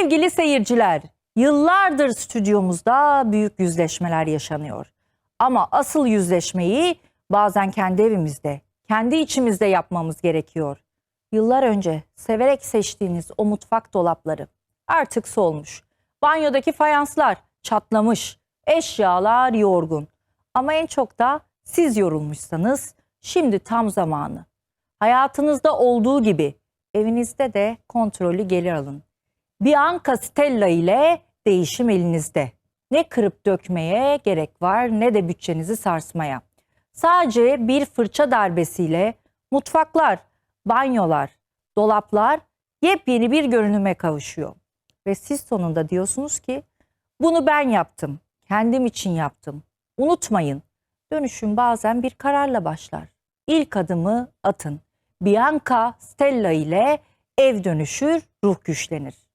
Sevgili seyirciler, yıllardır stüdyomuzda büyük yüzleşmeler yaşanıyor. Ama asıl yüzleşmeyi bazen kendi evimizde, kendi içimizde yapmamız gerekiyor. Yıllar önce severek seçtiğiniz o mutfak dolapları artık solmuş. Banyodaki fayanslar çatlamış, eşyalar yorgun. Ama en çok da siz yorulmuşsanız şimdi tam zamanı. Hayatınızda olduğu gibi evinizde de kontrollü gelir alın. Bianca Stella ile değişim elinizde. Ne kırıp dökmeye gerek var ne de bütçenizi sarsmaya. Sadece bir fırça darbesiyle mutfaklar, banyolar, dolaplar yepyeni bir görünüme kavuşuyor. Ve siz sonunda diyorsunuz ki bunu ben yaptım, kendim için yaptım. Unutmayın, dönüşüm bazen bir kararla başlar. İlk adımı atın. Bianca Stella ile ev dönüşür, ruh güçlenir.